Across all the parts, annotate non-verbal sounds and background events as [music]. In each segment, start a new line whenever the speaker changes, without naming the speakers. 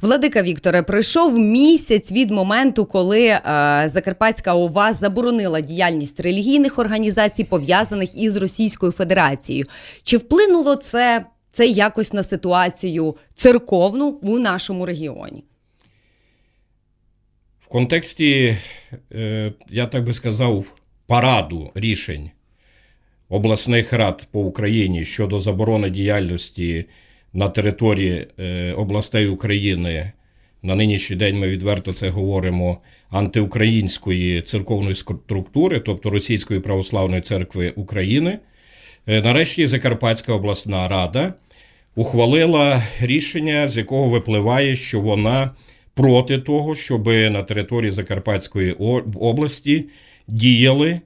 Владика Вікторе, пройшов місяць від моменту, коли е, Закарпатська ОВА заборонила діяльність релігійних організацій, пов'язаних із Російською Федерацією. Чи вплинуло це, це якось на ситуацію церковну у нашому регіоні?
В контексті, е, я так би сказав, параду рішень обласних рад по Україні щодо заборони діяльності на території е, областей України. На нинішній день ми відверто це говоримо антиукраїнської церковної структури, тобто Російської православної церкви України. Е, Нарешті Закарпатська обласна рада ухвалила рішення, з якого випливає, що вона проти того, щоб на території Закарпатської області діяли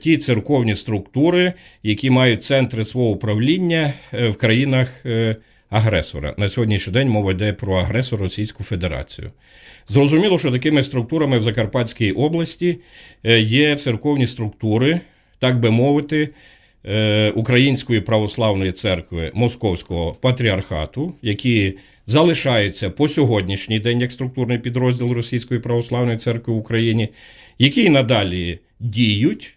ті церковні структури, які мають центри свого управління е, в країнах е, агресора. На сьогоднішній день мова йде про агресор Російську Федерацію. Зрозуміло, що такими структурами в Закарпатській області е, є церковні структури, так би мовити, е, Української православної церкви Московського патріархату, які залишаються по сьогоднішній день як структурний підрозділ Російської православної церкви в Україні, які надалі діють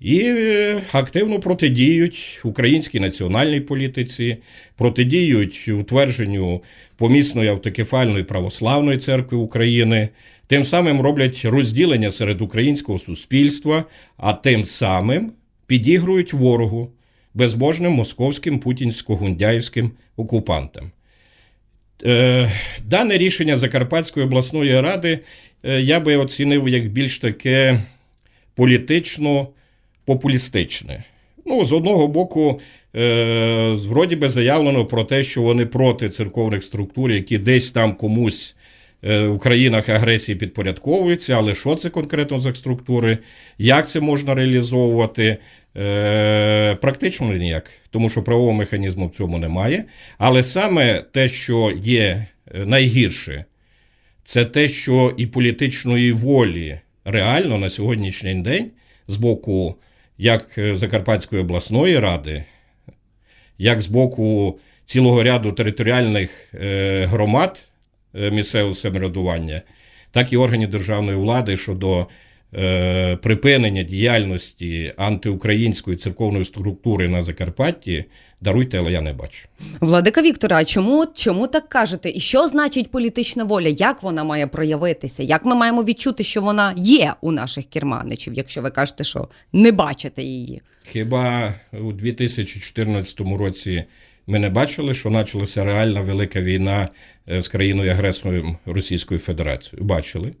і е, активно протидіють українській національній політиці, протидіють утвердженню помісної автокефальної православної церкви України, тим самим роблять розділення серед українського суспільства, а тим самим підігрують ворогу безбожним московським путінсько-гундяївським окупантам. Е, Дане рішення Закарпатської обласної ради е, я би оцінив як більш таке політично-популістичне. Ну, з одного боку, е, вроді би заявлено про те, що вони проти церковних структур, які десь там комусь в країнах агресії підпорядковуються, але що це конкретно за структури, як це можна реалізовувати? Е, практично ніяк, тому що правового механізму в цьому немає. Але саме те, що є е, найгірше, це те, що і політичної волі реально на сьогоднішній день з боку як е, Закарпатської обласної ради, як з боку цілого ряду територіальних е, громад е, місцевого самоврядування, так і органів державної влади щодо е, припинення діяльності антиукраїнської церковної структури на Закарпатті, даруйте, але я не бачу.
Владика Віктора, а чому, чому так кажете? І що значить політична воля? Як вона має проявитися? Як ми маємо відчути, що вона є у наших керманичів, якщо ви кажете, що не бачите її?
Хіба у 2014 році ми не бачили, що почалася реальна велика війна е, з країною агресором Російською Федерацією? Бачили.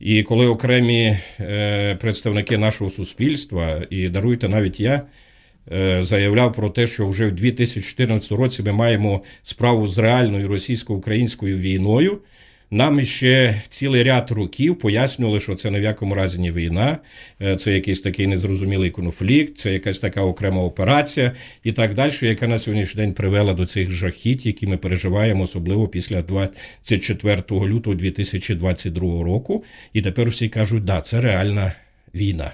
І коли окремі е, представники нашого суспільства, і даруйте навіть я, е, заявляв про те, що вже в 2014 році ми маємо справу з реальною російсько-українською війною. Нам ще цілий ряд років пояснювали, що це ні в якому разі не війна, е, це якийсь такий незрозумілий конфлікт, це якась така окрема операція і так далі, яка на сьогоднішній день привела до цих жахіть, які ми переживаємо, особливо після 24 лютого 2022 року. І тепер всі кажуть, да, це реальна війна.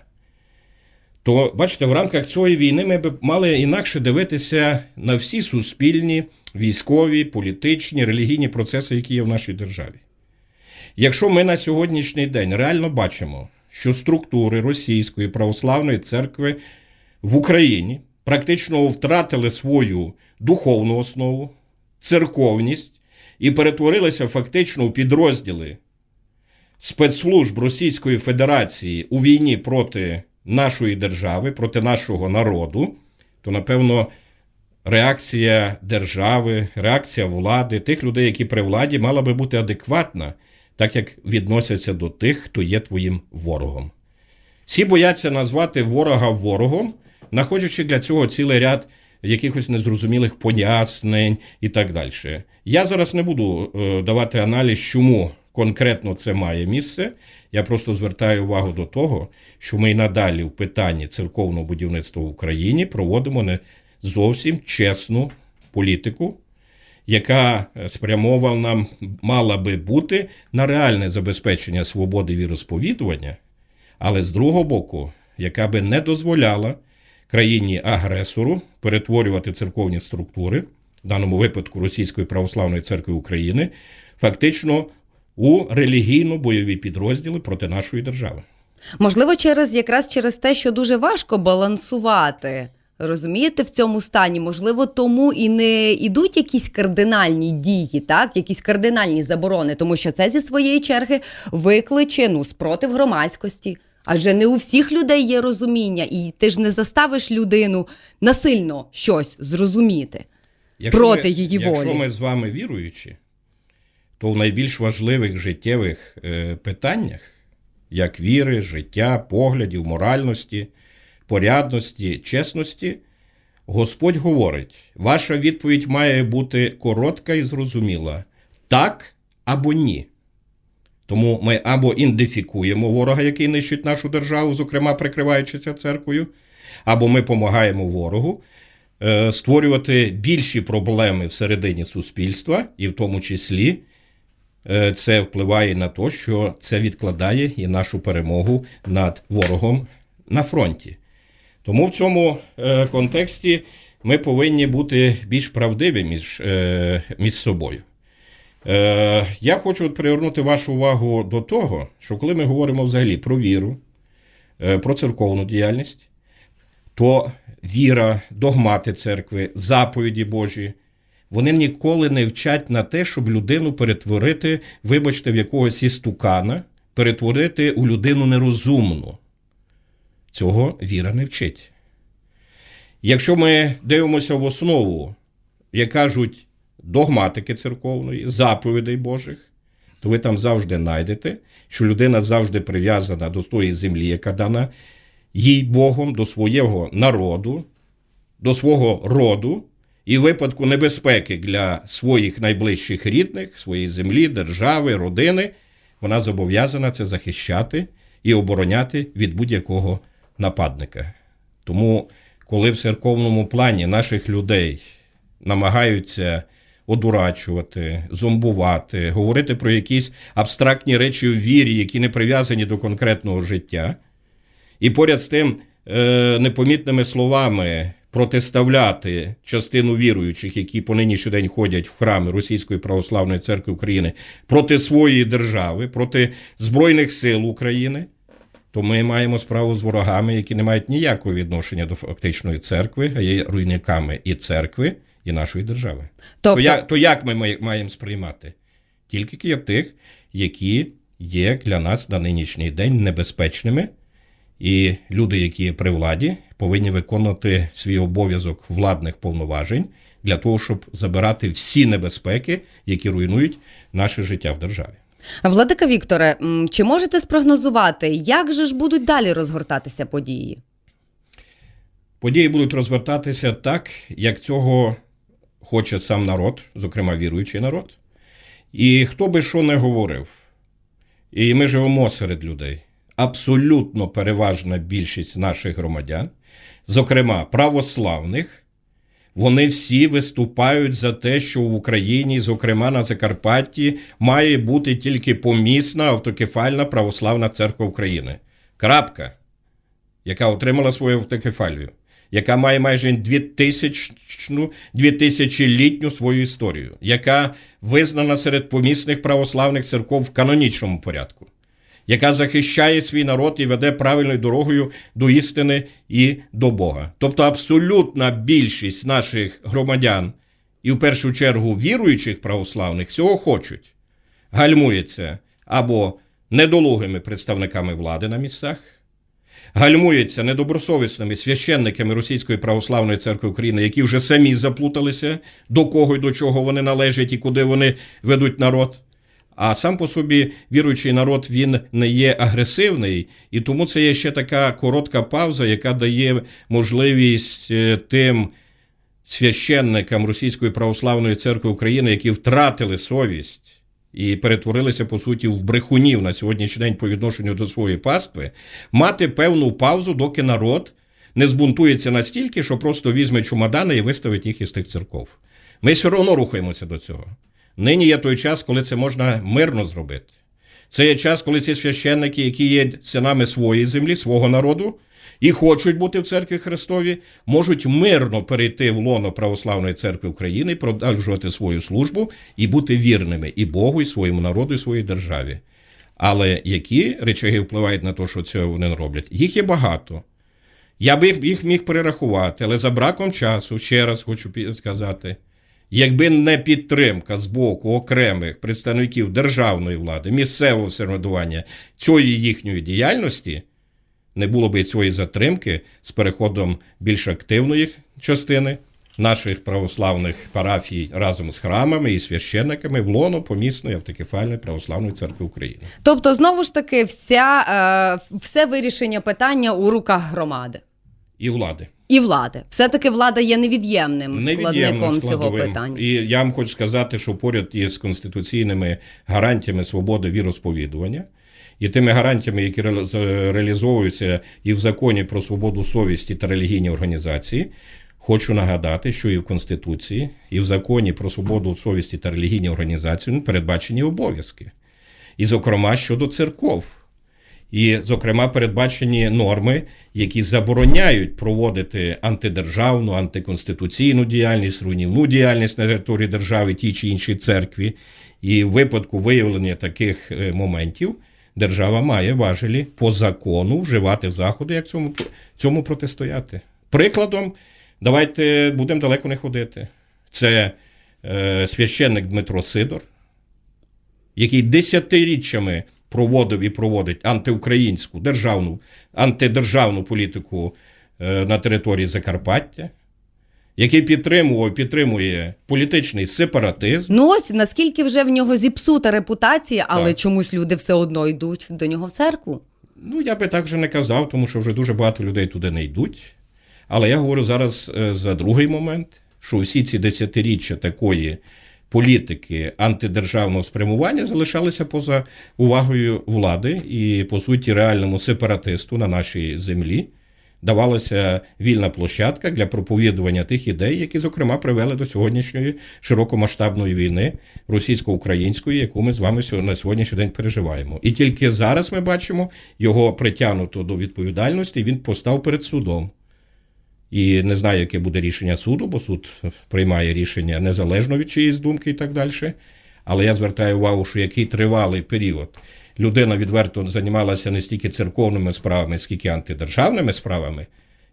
То бачите, в рамках цієї війни ми б мали інакше дивитися на всі суспільні, військові, політичні, релігійні процеси, які є в нашій державі. Якщо ми на сьогоднішній день реально бачимо, що структури Російської православної церкви в Україні практично втратили свою духовну основу, церковність і перетворилися фактично у підрозділи спецслужб Російської Федерації у війні проти нашої держави, проти нашого народу, то напевно реакція держави, реакція влади, тих людей, які при владі, мала би бути адекватна, так як відносяться до тих, хто є твоїм ворогом. Всі бояться назвати ворога ворогом, знаходячи для цього цілий ряд якихось незрозумілих пояснень і так далі. Я зараз не буду е, давати аналіз, чому конкретно це має місце. Я просто звертаю увагу до того, що ми й надалі в питанні церковного будівництва в Україні проводимо не зовсім чесну політику, яка е, спрямована мала би бути на реальне забезпечення свободи віросповідування, але з другого боку, яка би не дозволяла країні агресору перетворювати церковні структури в даному випадку Російської православної церкви України, фактично у релігійно-бойові підрозділи проти нашої держави.
Можливо, через якраз через те, що дуже важко балансувати. Розумієте, в цьому стані, можливо, тому і не йдуть якісь кардинальні дії, так, якісь кардинальні заборони, тому що це зі своєї черги викличе ну, спротив громадськості. Адже не у всіх людей є розуміння, і ти ж не заставиш людину насильно щось зрозуміти. Проти
ми,
її
якщо
волі.
ми з вами віруючі, то в найбільш важливих життєвих е, питаннях, як віри, життя, поглядів, моральності, порядності, чесності, Господь говорить: ваша відповідь має бути коротка і зрозуміла: так або ні. Тому ми або ідентифікуємо ворога, який нищить нашу державу, зокрема прикриваючися церквою, або ми допомагаємо ворогу е, створювати більші проблеми всередині суспільства, і в тому числі е, це впливає на те, що це відкладає і нашу перемогу над ворогом на фронті. Тому в цьому е, контексті ми повинні бути більш правдиві між, е, між собою. Е, я хочу привернути вашу увагу до того, що коли ми говоримо взагалі про віру, про церковну діяльність, то віра, догмати церкви, заповіді Божі, вони ніколи не вчать на те, щоб людину перетворити, вибачте, в якогось істукана, перетворити у людину нерозумну. Цього віра не вчить. Якщо ми дивимося в основу, як кажуть догматики церковної, заповідей Божих, то ви там завжди знайдете, що людина завжди прив'язана до тої землі, яка дана їй Богом, до свого народу, до свого роду, і в випадку небезпеки для своїх найближчих рідних, своєї землі, держави, родини, вона зобов'язана це захищати і обороняти від будь-якого нападника. Тому, коли в церковному плані наших людей намагаються одурачувати, зомбувати, говорити про якісь абстрактні речі в вірі, які не прив'язані до конкретного життя, і поряд з тим е, непомітними словами протиставляти частину віруючих, які по нинішній день ходять в храми Російської православної церкви України проти своєї держави, проти Збройних сил України, то ми маємо справу з ворогами, які не мають ніякого відношення до фактичної церкви, а є руйниками і церкви, і нашої держави.
Тобто,
То, як, то як ми маємо сприймати? Тільки тих, які є для нас на нинішній день небезпечними, і люди, які є при владі, повинні виконувати свій обов'язок владних повноважень для того, щоб забирати всі небезпеки, які руйнують наше життя в державі.
Владика Вікторе, чи можете спрогнозувати, як же ж будуть далі розгортатися події?
Події будуть розвертатися так, як цього хоче сам народ, зокрема віруючий народ. І хто би що не говорив, і ми живемо серед людей. Абсолютно переважна більшість наших громадян, зокрема православних, вони всі виступають за те, що в Україні, зокрема на Закарпатті, має бути тільки помісна автокефальна православна церква України. Крапка яка отримала свою автокефалію, яка має майже 2000, 2000-літню свою історію, яка визнана серед помісних православних церков в канонічному порядку, яка захищає свій народ і веде правильною дорогою до істини і до Бога. Тобто абсолютна більшість наших громадян, і в першу чергу віруючих православних, цього хочуть. Гальмується або недолугими представниками влади на місцях, гальмується недобросовісними священниками Російської православної церкви України, які вже самі заплуталися, до кого і до чого вони належать і куди вони ведуть народ. А сам по собі віруючий народ він не є агресивний, і тому це є ще така коротка пауза, яка дає можливість е, тим священникам Російської православної церкви України, які втратили совість і перетворилися по суті в брехунів на сьогоднішній день по відношенню до своєї пастви, мати певну паузу, доки народ не збунтується настільки, що просто візьме чумадани і виставить їх із тих церков. Ми все одно рухаємося до цього. Нині є той час, коли це можна мирно зробити. Це є час, коли ці священники, які є синами своєї землі, свого народу, і хочуть бути в церкві Христові, можуть мирно перейти в лоно Православної церкви України, продовжувати свою службу і бути вірними і Богу, і своєму народу, і своїй державі. Але які речаги впливають на те, що цього вони роблять? Їх є багато. Я би їх міг перерахувати, але за браком часу, ще раз хочу сказати, якби не підтримка з боку окремих представників державної влади, місцевого самоврядування цієї їхньої діяльності, не було б і цієї затримки з переходом більш активної частини наших православних парафій разом з храмами і священниками в лоно помісної автокефальної православної церкви України.
Тобто, знову ж таки, вся, е, все вирішення питання у руках громади
І влади.
І влади. Все-таки влада є невід'ємним складником цього питання.
І я вам хочу сказати, що поряд із конституційними гарантіями свободи віросповідування і тими гарантіями, які реалізовуються і в законі про свободу совісті та релігійні організації, хочу нагадати, що і в Конституції, і в законі про свободу совісті та релігійні організації передбачені обов'язки. І, зокрема, щодо церков. І, зокрема, передбачені норми, які забороняють проводити антидержавну, антиконституційну діяльність, руйнівну діяльність на території держави тій чи іншій церкві. І в випадку виявлення таких е, моментів держава має важелі по закону вживати заходи, як цьому, цьому протистояти. Прикладом, давайте будемо далеко не ходити. Це е, священник Дмитро Сидор, який десятиріччями проводив і проводить антиукраїнську державну, антидержавну політику е, на території Закарпаття, який підтримував, підтримує політичний сепаратизм.
Ну ось наскільки вже в нього зіпсута репутація, але
Так.
чомусь люди все одно йдуть до нього в церкву.
Ну, я би так вже не казав, тому що вже дуже багато людей туди не йдуть. Але я говорю зараз е, за другий момент, що всі ці десятиріччя такої політики антидержавного спрямування залишалися поза увагою влади і, по суті, реальному сепаратисту на нашій землі давалася вільна площадка для проповідування тих ідей, які, зокрема, привели до сьогоднішньої широкомасштабної війни російсько-української, яку ми з вами на сьогоднішній день переживаємо. І тільки зараз ми бачимо його притягнуто до відповідальності. Він постав перед судом. І не знаю, яке буде рішення суду, бо суд приймає рішення незалежно від чиїсь думки і так далі. Але я звертаю увагу, що який тривалий період людина відверто займалася не стільки церковними справами, скільки антидержавними справами,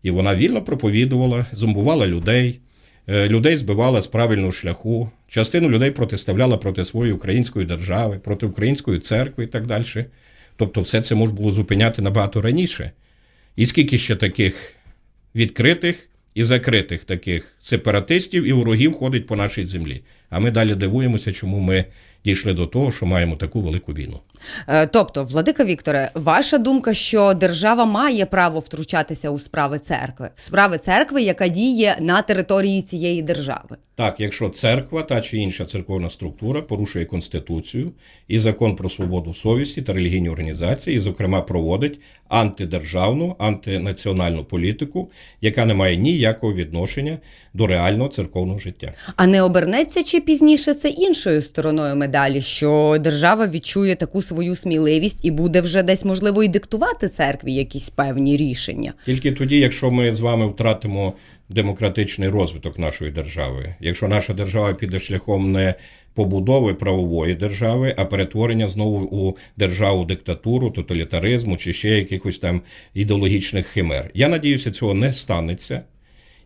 і вона вільно проповідувала, зомбувала людей, е, людей збивала з правильного шляху, частину людей протиставляла проти своєї української держави, проти української церкви і так далі. Тобто, все це можна було зупиняти набагато раніше. І скільки ще таких відкритих і закритих таких сепаратистів і ворогів ходить по нашій землі. А ми далі дивуємося, чому ми дійшли до того, що маємо таку велику війну.
Е, Тобто, Владика Вікторе, ваша думка, що держава має право втручатися у справи церкви, справи церкви, яка діє на території цієї держави.
Так, якщо церква та чи інша церковна структура порушує конституцію і закон про свободу совісті та релігійні організації, і, зокрема, проводить антидержавну, антинаціональну політику, яка не має ніякого відношення до реального церковного життя.
А не обернеться чи пізніше це іншою стороною медалі, що держава відчує таку свою сміливість і буде вже десь можливо і диктувати церкві якісь певні рішення.
Тільки тоді, якщо ми з вами втратимо демократичний розвиток нашої держави, якщо наша держава піде шляхом не побудови правової держави, а перетворення знову у державу диктатуру, тоталітаризму чи ще якихось там ідеологічних химер. Я надіюся, цього не станеться.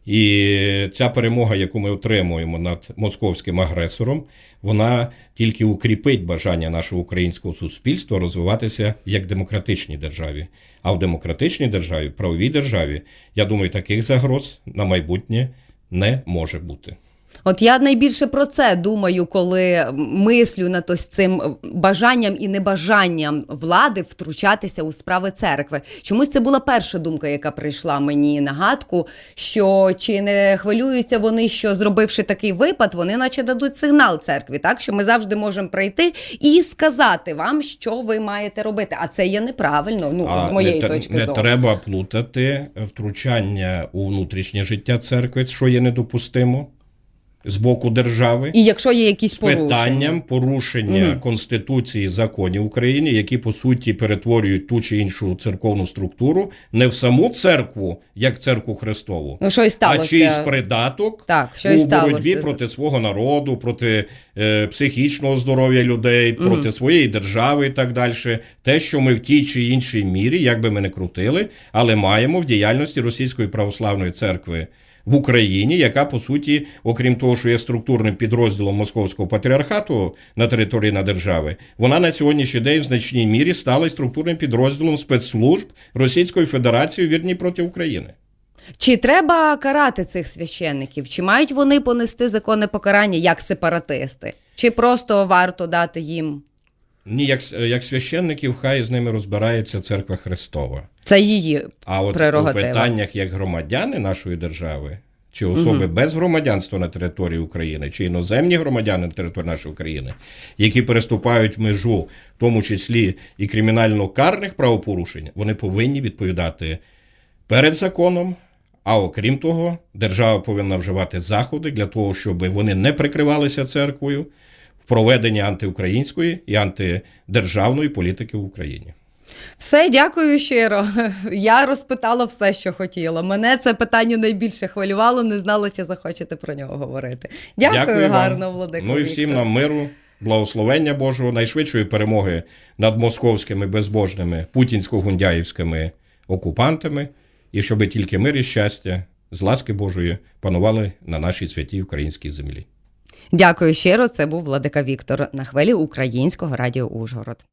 І ця перемога, яку ми отримуємо над московським агресором, вона тільки укріпить бажання нашого українського суспільства розвиватися як демократичній державі. А в демократичній державі, правовій державі, я думаю, таких загроз на майбутнє не може бути.
От я найбільше про це думаю, коли мислю над ось цим бажанням і небажанням влади втручатися у справи церкви. Чомусь це була перша думка, яка прийшла мені на гадку, що чи не хвилюються вони, що зробивши такий випад, вони наче дадуть сигнал церкві, так що ми завжди можемо прийти і сказати вам, що ви маєте робити. А це є неправильно. Ну з моєї
не,
точки
не
зору.
треба плутати втручання у внутрішнє життя церкви, що є недопустимо. З боку держави.
І якщо є якісь
з
порушення.
питанням порушення
Мгм.
Конституції законів України, які по суті перетворюють ту чи іншу церковну структуру не в саму церкву, як церкву Христову,
Ну, що і
а чийсь придаток
Так, що і
у боротьбі проти свого народу, проти е, психічного здоров'я людей,
Мгм.
проти своєї держави і так далі. Те, що ми в тій чи іншій мірі, як би ми не крутили, але маємо в діяльності Російської православної церкви. В Україні, яка по суті, окрім того, що є структурним підрозділом Московського патріархату на території на держави, вона на сьогоднішній день в значній мірі стала структурним підрозділом спецслужб Російської Федерації вірні проти України.
Чи треба карати цих священників? Чи мають вони понести законне покарання як сепаратисти? Чи просто варто дати їм?
Ні, як, як священників, хай з ними розбирається церква Христова.
Це її.
А от
Прерогатива.
у питаннях як громадяни нашої держави, чи особи без громадянства на території України, чи іноземні громадяни на території нашої України, які переступають межу, в тому числі і кримінально-карних правопорушень, вони повинні відповідати перед законом. А окрім того, держава повинна вживати заходи для того, щоб вони не прикривалися церквою в проведенні антиукраїнської і антидержавної політики в Україні.
Все, дякую щиро. [laughs] Я розпитала все, що хотіла. Мене це питання найбільше хвилювало, не знала, чи захочете про нього говорити. Дякую,
вам.
гарно, Владико.
Ну і всім
Віктор.
нам миру, благословення Божого, найшвидшої перемоги над московськими безбожними путінсько-гундяївськими окупантами, і щоб тільки мир і щастя з ласки Божої панували на нашій святій українській землі.
Дякую щиро. Це був Владика Віктор на хвилі Українського радіо Ужгород.